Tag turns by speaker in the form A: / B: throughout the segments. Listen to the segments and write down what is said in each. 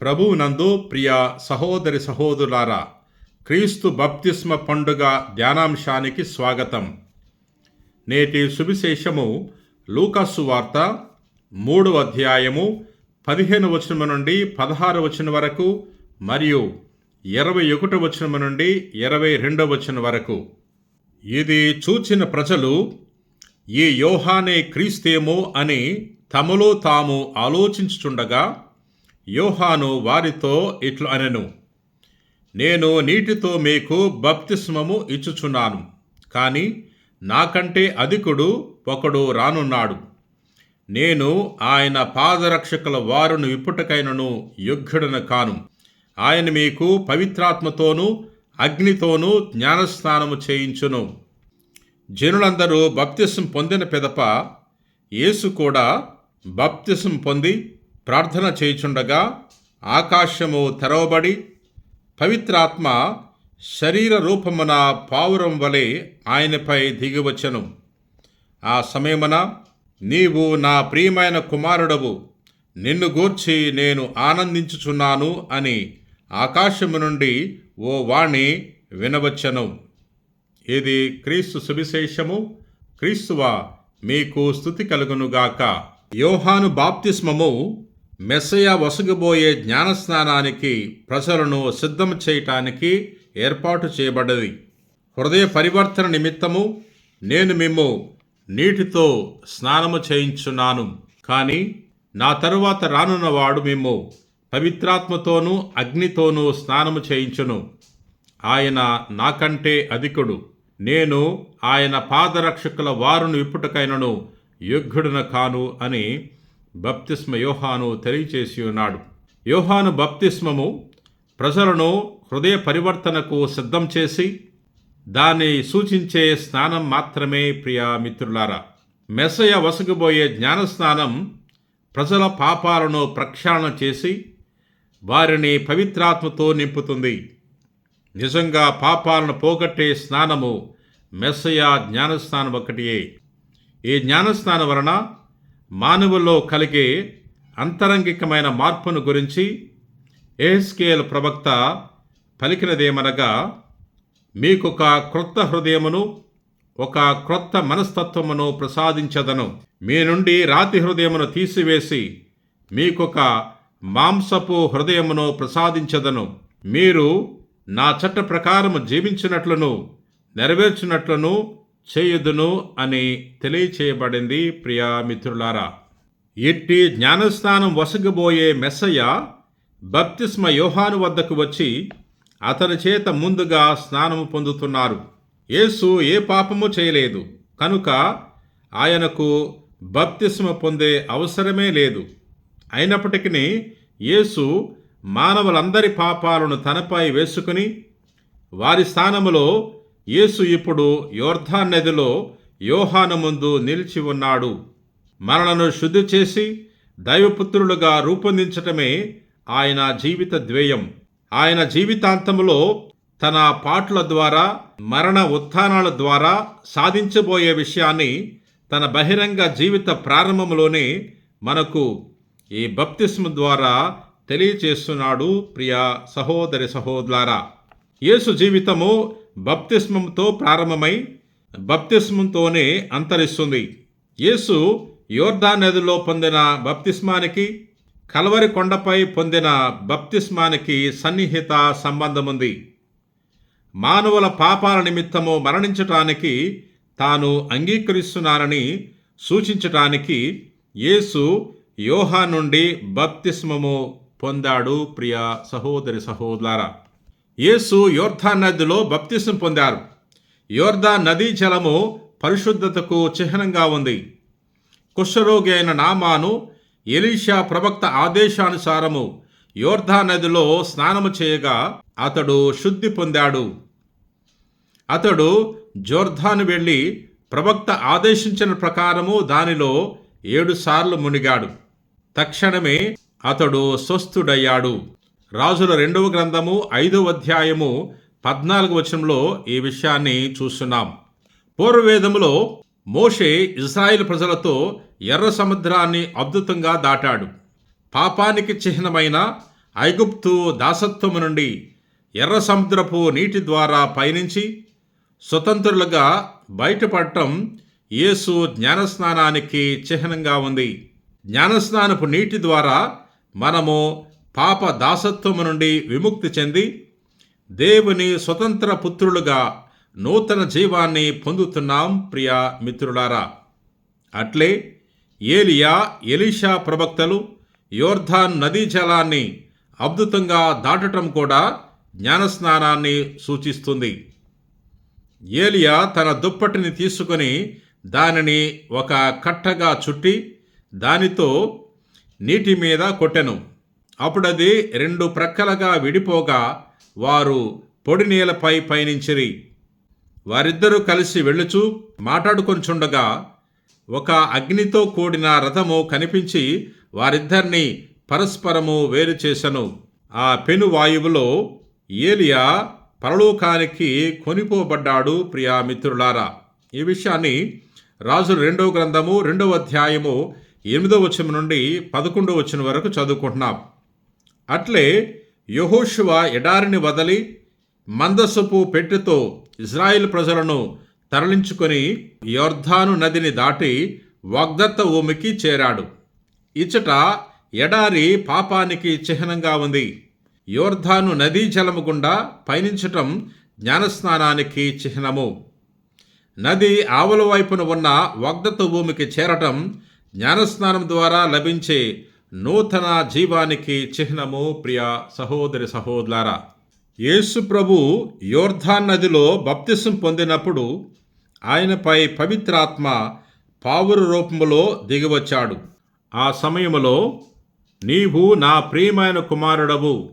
A: ప్రభువునందు ప్రియ సహోదరి సహోదరులారా క్రీస్తు బప్తిస్మ పండుగ ధ్యానాంశానికి స్వాగతం. నేటి సువిశేషము లూకాసు వార్త మూడవ అధ్యాయము పదిహేను వచనము నుండి పదహారు వచనం వరకు మరియు ఇరవై ఒకటి వచనము నుండి ఇరవై రెండవ వచనం వరకు. ఇది చూచిన ప్రజలు ఈ యోహానే క్రీస్తేమో అని తమలో తాము ఆలోచించుచుండగా యోహాను వారితో ఇట్లు అనెను నేను నీటితో మీకు బప్తిస్మము ఇచ్చుచున్నాను కానీ నాకంటే అధికుడు ఒకడు రానున్నాడు. నేను ఆయన పాదరక్షకుల వారును విప్పుటకైనను యోగ్యుడను కాను. ఆయన మీకు పవిత్రాత్మతోనూ అగ్నితోనూ జ్ఞానస్నానము చేయించును. జనులందరూ బప్తిసం పొందిన పిదప యేసు కూడా బప్తిసం పొంది ప్రార్థన చేయుచుండగా ఆకాశము తెరవబడి పవిత్రాత్మ శరీర రూపమున పావురం వలె ఆయనపై దిగివచ్చను ఆ సమయమున నీవు నా ప్రియమైన కుమారుడవు నిన్ను గూర్చి నేను ఆనందించుచున్నాను అని ఆకాశము నుండి ఓ వాణి వినవచ్చను ఇది క్రీస్తు సువిశేషము. క్రీస్తువా మీకు స్థుతి కలుగునుగాక. యోహాను బాప్తిస్మము మెస్సయ వసగబోయే జ్ఞానస్నానానికి ప్రజలను సిద్ధం చేయటానికి ఏర్పాటు చేయబడ్డది. హృదయ పరివర్తన నిమిత్తము నేను మేము నీటితో స్నానము చేయించున్నాను. కానీ నా తరువాత రానున్నవాడు మేము పవిత్రాత్మతోనూ అగ్నితోనూ స్నానము చేయించును. ఆయన నాకంటే అధికుడు. నేను ఆయన పాదరక్షకుల వారును విప్పుటకైనను యోగ్యుడున కాను అని బప్తిస్మ యోహాను తెలియచేసి ఉన్నాడు. యోహాను బప్తిస్మము ప్రజలను హృదయ పరివర్తనకు సిద్ధం చేసి దాన్ని సూచించే స్నానం మాత్రమే ప్రియా మిత్రులారా. మెసయ వసగబోయే జ్ఞానస్నానం ప్రజల పాపాలను ప్రక్షాళన చేసి వారిని పవిత్రాత్మతో నింపుతుంది. నిజంగా పాపాలను పోగొట్టే స్నానము మెస్సయ జ్ఞానస్నానం ఒకటియే. ఈ జ్ఞానస్నానం వలన మానవుల్లో కలిగే అంతరంగికమైన మార్పును గురించి ఏహెస్కేల్ ప్రవక్త పలికినదేమనగా మీకొక క్రొత్త హృదయమును ఒక క్రొత్త మనస్తత్వమును ప్రసాదించదను. మీ నుండి రాతి హృదయమును తీసివేసి మీకొక మాంసపు హృదయమును ప్రసాదించదను. మీరు నా చట్ట ప్రకారము జీవించినట్లును నెరవేర్చినట్లును చేయదును అని తెలియచేయబడింది ప్రియా మిత్రులారా. ఇట్టి జ్ఞానస్నానం వసగబోయే మెస్సయ్య బప్తిస్మ యోహాను వద్దకు వచ్చి అతని చేత ముందుగా స్నానము పొందుతున్నారు. యేసు ఏ పాపము చేయలేదు. కనుక ఆయనకు బప్తిస్మ పొందే అవసరమే లేదు. అయినప్పటికీ యేసు మానవులందరి పాపాలను తనపై వేసుకుని వారి స్థానములో యేసు ఇప్పుడు యోర్ధాన్ నదిలో యోహాను ముందు నిలిచి ఉన్నాడు. మనలను శుద్ధి చేసి దైవపుత్రులుగా రూపొందించటమే ఆయన జీవిత ద్వేయం. ఆయన జీవితాంతంలో తన పాటల ద్వారా మరణ ఉత్థానాల ద్వారా సాధించబోయే విషయాన్ని తన బహిరంగ జీవిత ప్రారంభంలోనే మనకు ఈ బప్తిస్మ ద్వారా తెలియచేస్తున్నాడు ప్రియ సహోదరి సహోదరా యేసు జీవితము బప్తిస్మంతో ప్రారంభమై బప్తిస్మంతోనే అంతరిస్తుంది. యేసు యోర్దా నదిలో పొందిన బప్తిస్మానికి కలవరి కొండపై పొందిన బప్తిస్మానికి సన్నిహిత సంబంధముంది. మానవుల పాపాల నిమిత్తము మరణించటానికి తాను అంగీకరిస్తున్నానని సూచించటానికి యేసు యోహా నుండి బప్తిస్మము పొందాడు. ప్రియ సహోదరి సహోదరా యేసు యోర్ధా నదిలో బప్తిసం పొందారు. యోర్ధా నదీ జలము పరిశుద్ధతకు చిహ్నంగా ఉంది. కుష్ఠరోగి అయిన నామాను ఎలీషా ప్రవక్త ఆదేశానుసారము యోర్ధా నదిలో స్నానము చేయగా అతడు శుద్ధి పొందాడు. అతడు జోర్ధాను వెళ్ళి ప్రవక్త ఆదేశించిన ప్రకారము దానిలో ఏడుసార్లు మునిగాడు. తక్షణమే అతడు స్వస్థుడయ్యాడు. రాజుల రెండవ గ్రంథము ఐదవ అధ్యాయము పద్నాలుగు వచనంలో ఈ విషయాన్ని చూస్తున్నాం. పూర్వవేదములో మోషే ఇజ్రాయిల్ ప్రజలతో ఎర్ర సముద్రాన్ని అద్భుతంగా దాటాడు. పాపానికి చిహ్నమైన ఐగుప్తు దాసత్వము నుండి ఎర్ర సముద్రపు నీటి ద్వారా పయనించి స్వతంత్రులుగా బయటపడటం యేసు జ్ఞానస్నానానికి చిహ్నంగా ఉంది. జ్ఞానస్నానపు నీటి ద్వారా మనము పాప దాసత్వము నుండి విముక్తి చెంది దేవుని స్వతంత్ర పుత్రులుగా నూతన జీవాన్ని పొందుతున్నాం ప్రియ మిత్రులారా. అట్లే ఏలియా ఎలీషా ప్రవక్తలు యోర్ధాన్ నదీ జలాన్ని అద్భుతంగా దాటటం కూడా జ్ఞానస్నానాన్ని సూచిస్తుంది. ఏలియా తన దుప్పటిని తీసుకొని దానిని ఒక కట్టగా చుట్టి దానితో నీటి మీద కొట్టెను. అప్పుడది రెండు ప్రక్కలుగా విడిపోగా వారు పొడి నేలపై పయనించిరి. వారిద్దరూ కలిసి వెళ్ళుచు మాట్లాడుకొంచుండగా ఒక అగ్నితో కూడిన రథము కనిపించి వారిద్దరిని పరస్పరము వేరు చేశను ఆ పెను వాయువులో ఏలియా పరలోకానికి కొనిపోబడ్డాడు ప్రియా మిత్రులారా. ఈ విషయాన్ని రాజు రెండవ గ్రంథము రెండవ అధ్యాయము ఎనిమిదవ వచనం నుండి పదకొండవ వచనం వరకు చదువుకుంటున్నాం. అట్లే యహోశువ ఎడారిని వదలి మందసపు పెట్టెతో ఇజ్రాయిల్ ప్రజలను తరలించుకొని యోర్ధాను నదిని దాటి వాగ్దత్త భూమికి చేరాడు. ఇచ్చట ఎడారి పాపానికి చిహ్నంగా ఉంది. యోర్ధాను నదీ జలము గుండా పయనించటం జ్ఞానస్నానానికి చిహ్నము. నది ఆవల వైపున ఉన్న వాగ్దత్త భూమికి చేరటం జ్ఞానస్నానం ద్వారా లభించే నూతన జీవానికి చిహ్నము ప్రియ సహోదరి సహోదరులారా. యేసు ప్రభు యోర్ధాన్ నదిలో బప్తిసం పొందినప్పుడు ఆయనపై పవిత్రాత్మ పావురు రూపంలో దిగివచ్చాడు. ఆ సమయంలో నీవు నా ప్రియమైన కుమారుడవు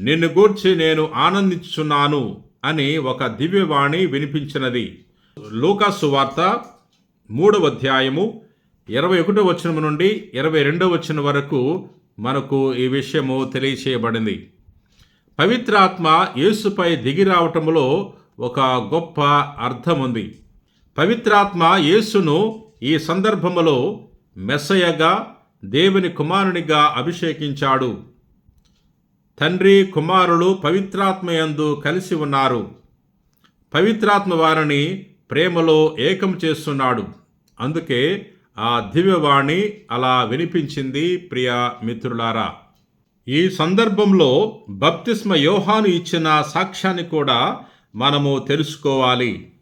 A: నిన్ను గూర్చి నేను ఆనందించున్నాను అని ఒక దివ్యవాణి వినిపించినది. లూకాసు వార్త మూడవ అధ్యాయము ఇరవై ఒకటో వచనం నుండి ఇరవై రెండో వచనం వరకు మనకు ఈ విషయము తెలియచేయబడింది. పవిత్రాత్మ యేసుపై దిగి రావటంలో ఒక గొప్ప అర్థం ఉంది పవిత్రాత్మ యేసును ఈ సందర్భములో మెస్సయగా దేవుని కుమారునిగా అభిషేకించాడు. తండ్రి కుమారులు పవిత్రాత్మయందు కలిసి ఉన్నారు. పవిత్రాత్మ వారిని ప్రేమలో ఏకం చేస్తున్నాడు. అందుకే ఆ దివ్యవాణి అలా వినిపించింది ప్రియ మిత్రులారా. ఈ సందర్భంలో బప్తిస్మ యోహాను ఇచ్చిన సాక్ష్యాన్ని కూడా మనము తెలుసుకోవాలి.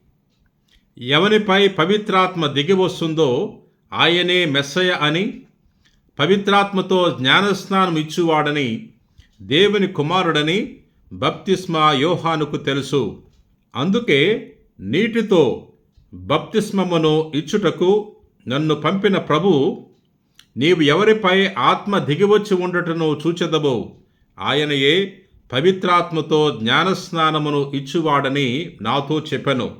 A: ఎవనిపై పవిత్రాత్మ దిగి వస్తుందో ఆయనే మెస్సయ అని పవిత్రాత్మతో జ్ఞానస్నానం ఇచ్చువాడని దేవుని కుమారుడని బప్తిస్మ యోహానుకు తెలుసు. అందుకే నీటితో బప్తిస్మమును ఇచ్చుటకు నన్ను పంపిన ప్రభు నీవు ఎవరిపై ఆత్మ దిగివచ్చి ఉండటను చూచెదబో ఆయనయే పవిత్రాత్మతో జ్ఞానస్నానమును ఇచ్చువాడని నాతో చెప్పెను.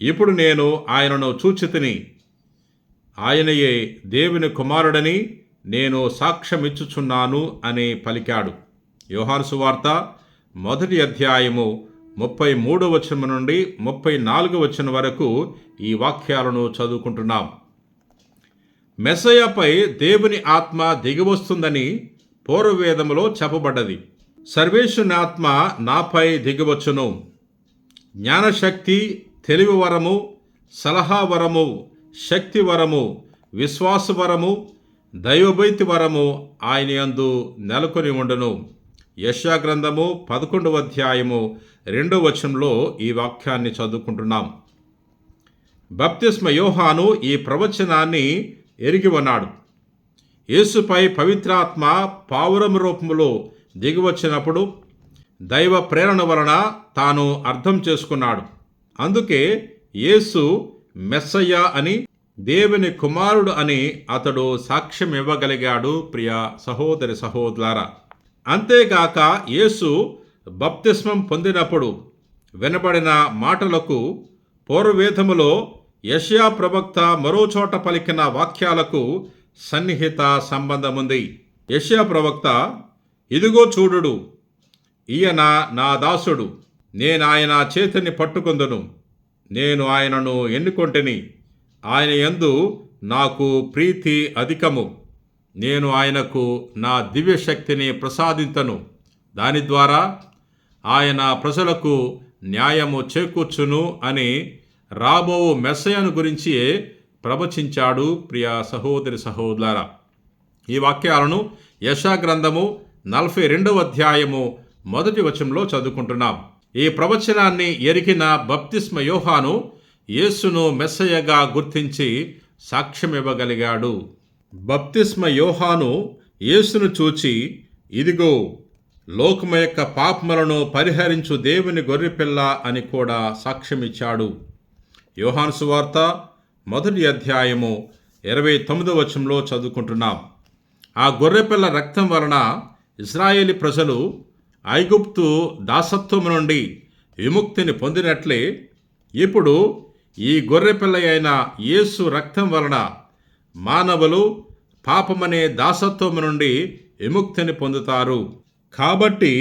A: ఇప్పుడు నేను ఆయనను చూచితిని ఆయనయే దేవుని కుమారుడని నేను సాక్ష్యమిచ్చుచున్నాను అని పలికాడు. యోహాను సువార్త మొదటి అధ్యాయము ముప్పై మూడు వచనం నుండి ముప్పై నాలుగు వచనం వరకు ఈ వాక్యాలను చదువుకుంటున్నాం. మెస్సయపై దేవుని ఆత్మ దిగివస్తుందని పూర్వవేదములో చెప్పబడ్డది. సర్వేశ్వని ఆత్మ నాపై దిగివచ్చును. జ్ఞానశక్తి తెలివి వరము సలహా వరము శక్తి వరము విశ్వాస వరము దైవభైతి వరము ఆయన యందు నెలకొని ఉండును. యశా గ్రంథము పదకొండవ అధ్యాయము రెండవ వచనంలో ఈ వాక్యాన్ని చదువుకుంటున్నాం. బప్తిస్మ యోహాను ఈ ప్రవచనాన్ని ఎరిగి ఉన్నాడు. యేసుపై పవిత్రాత్మ పావురం రూపంలో దిగివచ్చినప్పుడు దైవ ప్రేరణ వలన తాను అర్థం చేసుకున్నాడు. అందుకే యేసు మెస్సయ్య అని దేవుని కుమారుడు అని అతడు సాక్ష్యం ఇవ్వగలిగాడు ప్రియ సహోదరి సహోదరా అంతేగాక యేసు బప్తిస్మం పొందినప్పుడు వినబడిన మాటలకు పూర్వవేధములో యషయా ప్రవక్త మరో చోట పలికిన వాక్యాలకు సన్నిహిత సంబంధముంది. యషయా ప్రవక్త ఇదిగో చూడుడు ఈయన నా దాసుడు నేను ఆయన చేతిని పట్టుకుందును నేను ఆయనను ఎన్నుకొంటిని ఆయన యందు నాకు ప్రీతి అధికము నేను ఆయనకు నా దివ్య శక్తిని దాని ద్వారా ఆయన ప్రజలకు న్యాయము చేకూర్చును అని రాబో మెస్సయను గురించి ప్రవచించాడు ప్రియా సహోదరి సహోదర ఈ వాక్యాలను యశా గ్రంథము నలభై రెండవ అధ్యాయము మొదటి వచనంలో చదువుకుంటున్నాం. ఈ ప్రవచనాన్ని ఎరిగిన బప్తిస్మ యోహాను యేసును మెస్సయ్యగా గుర్తించి సాక్ష్యమివ్వగలిగాడు బప్తిస్మ యోహాను యేసును చూచి ఇదిగో లోకము యొక్క పాపములను పరిహరించు దేవుని గొర్రెపిల్ల అని కూడా సాక్ష్యమిచ్చాడు. యోహాను సువార్త మొదటి అధ్యాయము ఇరవై తొమ్మిదో వచనంలో చదువుకుంటున్నాం. ఆ గొర్రెపిల్ల రక్తం వలన ఇస్రాయేలీ ప్రజలు ఐగుప్తు దాసత్వం నుండి విముక్తిని పొందినట్లే ఇప్పుడు ఈ గొర్రెపిల్ల అయిన యేసు రక్తం వలన మానవులు పాపమనే దాసత్వం నుండి విముక్తిని పొందుతారు. కాబట్టి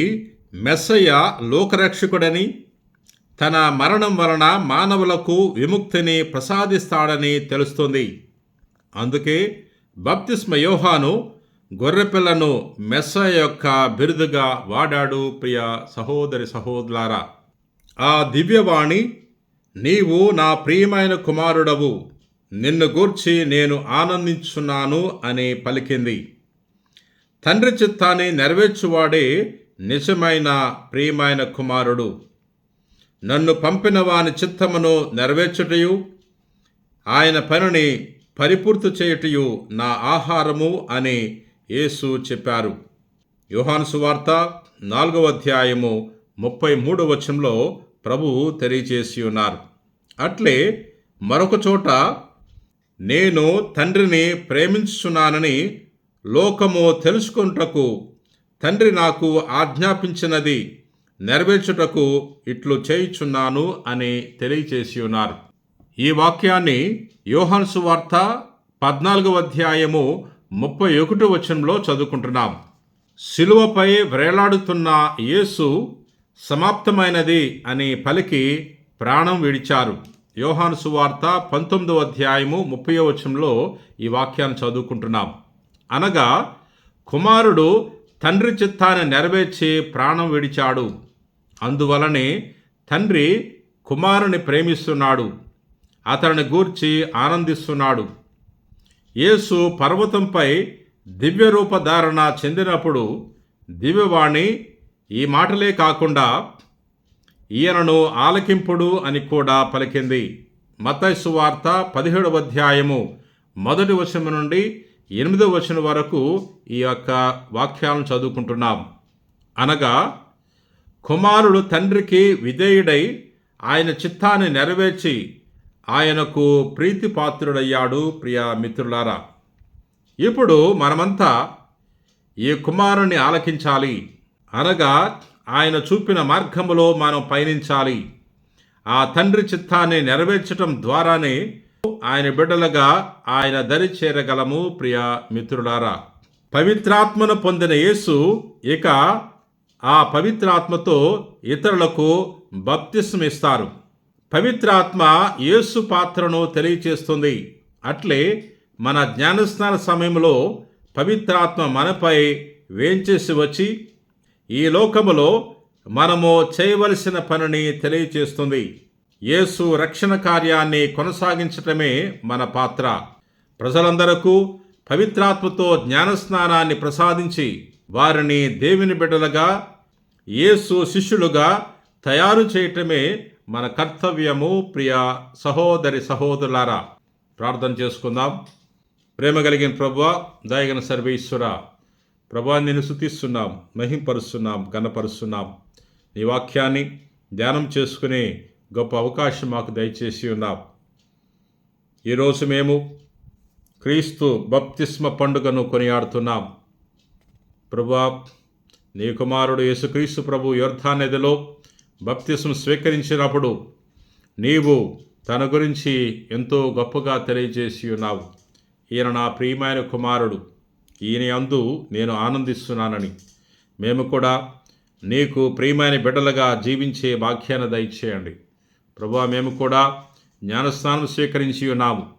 A: మెస్సయ్య లోకరక్షకుడని తన మరణం వలన మానవులకు విముక్తిని ప్రసాదిస్తాడని తెలుస్తుంది. అందుకే బప్తిస్మ యోహాను గొర్రెపిల్లను మెస్స యొక్క బిరుదుగా వాడాడు ప్రియ సహోదరి సహోదరులారా. ఆ దివ్యవాణి నీవు నా ప్రియమైన కుమారుడవు నిన్ను గూర్చి నేను ఆనందించున్నాను అని పలికింది. తండ్రి చిత్తాన్ని నెరవేర్చువాడే నిజమైన ప్రియమైన కుమారుడు. నన్ను పంపిన వాని చిత్తమును నెరవేర్చుటయు ఆయన పనిని పరిపూర్తి చేయుటయు నా ఆహారము అని యేసు చెప్పారు. యోహాను సువార్త నాలుగవ అధ్యాయము ముప్పై మూడవ వచనంలో ప్రభువు తెలియచేసి ఉన్నారు. అట్లే మరొక చోట నేను తండ్రిని ప్రేమించున్నానని లోకము తెలుసుకొనుటకు తండ్రి నాకు ఆజ్ఞాపించినది నెరవేర్చుటకు ఇట్లు చేయుచున్నాను అని తెలియచేసి ఉన్నారు. ఈ వాక్యాన్ని యోహాన్సు వార్త పద్నాలుగవ అధ్యాయము ముప్పై ఒకటి వచనంలో చదువుకుంటున్నాం. శిలువపై వ్రేలాడుతున్న యేసు సమాప్తమైనది అని పలికి ప్రాణం విడిచారు. యోహాను సువార్త పంతొమ్మిదవ అధ్యాయము ముప్పై వచనంలో ఈ వాక్యాన్ని చదువుకుంటున్నాం. అనగా కుమారుడు తండ్రి చిత్తాన్ని నెరవేర్చి ప్రాణం విడిచాడు. అందువలనే తండ్రి కుమారుని ప్రేమిస్తున్నాడు అతనిని గూర్చి ఆనందిస్తున్నాడు. యేసు పర్వతంపై దివ్య రూపధారణ చెందినప్పుడు దివ్యవాణి ఈ మాటలే కాకుండా ఈయనను ఆలకింపుడు అని కూడా పలికింది. మతైసు వార్త పదిహేడవ అధ్యాయము మొదటి వచనం నుండి ఎనిమిదవ వచనం వరకు ఈ యొక్క వాక్యాలను చదువుకుంటున్నాం. అనగా కుమారుడు తండ్రికి విధేయుడై ఆయన చిత్తాన్ని నెరవేర్చి ఆయనకు ప్రీతిపాత్రుడయ్యాడు ప్రియ మిత్రులారా. ఇప్పుడు మనమంతా ఈ కుమారుని ఆలకించాలి. అనగా ఆయన చూపిన మార్గములో మనం పయనించాలి. ఆ తండ్రి చిత్తాన్ని నెరవేర్చటం ద్వారానే ఆయన బిడ్డలుగా ఆయన దరి చేరగలము ప్రియ మిత్రులారా. పవిత్రాత్మను పొందిన యేసు ఇక ఆ పవిత్రాత్మతో ఇతరులకు బప్తిస్మ ఇస్తారు పవిత్రాత్మ యేసు పాత్రను తెలియచేస్తుంది. అట్లే మన జ్ఞానస్నాన సమయంలో పవిత్రాత్మ మనపై వేంచేసి వచ్చి ఈ లోకములో మనము చేయవలసిన పనిని తెలియచేస్తుంది. యేసు రక్షణ కార్యాన్ని కొనసాగించటమే మన పాత్ర. ప్రజలందరకు పవిత్రాత్మతో జ్ఞానస్నానాన్ని ప్రసాదించి వారిని దేవుని బిడ్డలుగా యేసు శిష్యులుగా తయారు చేయటమే మన కర్తవ్యము ప్రియ సహోదరి సహోదరులారా. ప్రార్థన చేసుకుందాం. ప్రేమ కలిగిన ప్రభు దయగన సర్వేశ్వర ప్రభా నేను శుతిస్తున్నాం మహింపరుస్తున్నాం గణపరుస్తున్నాం నీ వాక్యాన్ని ధ్యానం చేసుకునే గొప్ప అవకాశం మాకు దయచేసి ఉన్నాం. ఈరోజు మేము క్రీస్తు బప్తిస్మ పండుగను కొనియాడుతున్నాం. ప్రభా నీ కుమారుడు యేసుక్రీస్తు ప్రభు యోర్ధా నదిలో బప్తిసం స్వీకరించినప్పుడు నీవు తన గురించి ఎంతో గొప్పగా తెలియజేసి ఉన్నావు. ఈయన నా ప్రియమైన కుమారుడు. ఈయన అందు నేను ఆనందిస్తున్నానని. మేము కూడా నీకు ప్రియమైన బిడ్డలుగా జీవించే భాగ్యాన్ని దయచేయండి. ప్రభా మేము కూడా జ్ఞానస్నానం స్వీకరించి ఉన్నాము.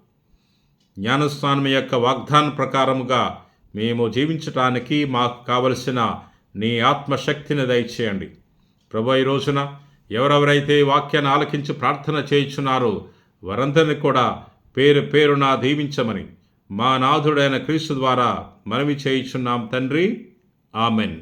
A: జ్ఞానస్నానం యొక్క వాగ్దానం ప్రకారముగా మేము జీవించటానికి మాకు కావలసిన నీ ఆత్మశక్తిని దయచేయండి. ప్రభు ఈ రోజున ఎవరెవరైతే ఈ వాక్యాన్ని ఆలకించి ప్రార్థన చేయించున్నారో వారందరిని కూడా పేరు పేరున దీవించమని మా నాథుడైన క్రీస్తు ద్వారా మనవి చేయించున్నాం తండ్రి. ఆమెన్.